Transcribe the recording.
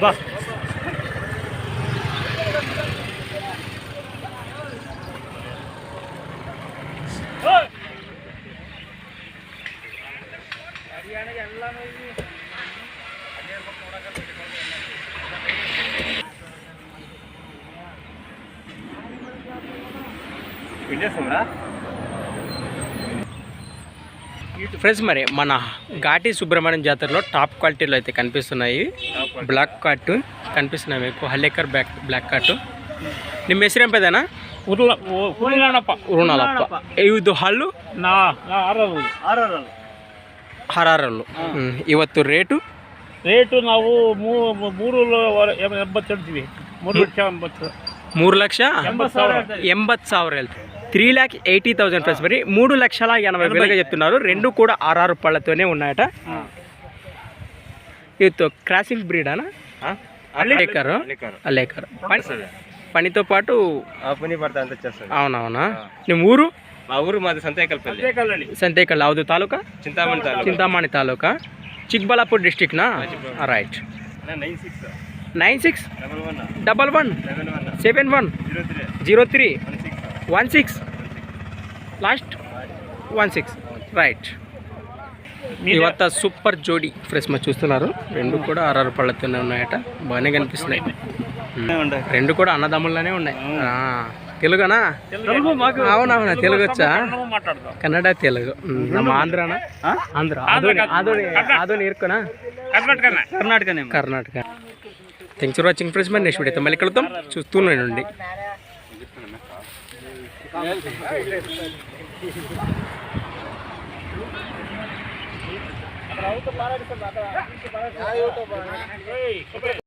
బా ഹരിയാന എല്ലാം കല്യാണം ఫ్రెండ్స్ మరి మన ఘాటి సుబ్రహ్మణ్యం జాతరలో టాప్ క్వాలిటీలో అయితే కనిపిస్తున్నాయి బ్లాక్ కార్ట్ కనిపిస్తున్నాయి మీకు హల్లేకర్ బ్లాక్ బ్లాక్ కార్ట్ ನಿಮ್ಮ ಹೆಸರು ಎಂಪದೇನಾ ಉರುಳ ಉರುಳನಪ್ಪ ಉರುಣಾಲಪ್ಪ ಇದು ಹಲ್ಲು ನಾ ಆರದು ಹರಾರಲ್ಲು ಹ್ಮ್. ಇವತ್ತು ರೇಟು ರೇಟು ನಾವು ಮೂ- ಮೂರು ವರೆ- ಎಂ- ಎಂಬತ್ತು ಹೇಳ್ತೀವಿ ಮೂರು ಲಕ್ಷ ಎಂಬತ್ತು మూడు లక్ష ಎಂಬತ್ತು ಸಾವಿರ ఎంబత్ ಸಾವಿರ వెళ్తాయి three lakh eighty thousand plus మరి మూడు లక్షల ఎనభై వేలుగా చెప్తున్నారు. రెండు కూడా ఆర్ఆర్ పళ్ళతోనే ఉన్నాయట. ఇదితో క్రాసింగ్ బ్రీడానా అల్లేకర్. అల్లేకర్ పనితో పాటు అవునవునా? నేను ఊరు? మా ఊరు మాది సంతేకల్పల్లి. సంతేకల్ అవుదు taluka? Chintamani taluka. Chintamani taluka. Chikballapur డిస్టిక్నా right nine six double one seven one zero three one six. Last one six. Right. ఇవత్త super జోడి ఫ్రెష్ మా చూస్తున్నారు. రెండు కూడా ఆర్ఆర్ పళ్ళతోనే ఉన్నాయట. బాగానే కనిపిస్తున్నాయి. రెండు కూడా అన్నదమ్ముల్లోనే ఉన్నాయి. తెలుగునా? అవునవునా తెలుగు వచ్చా? కన్నడ తెలుగు. నమ్మ Andhra. Adoni Karnataka. Karnataka. Thanks for watching friends మరి నెక్స్ట్ వీడియో మళ్ళీ కలుద్దాం. చూస్తూనే ఉండి ఉండండి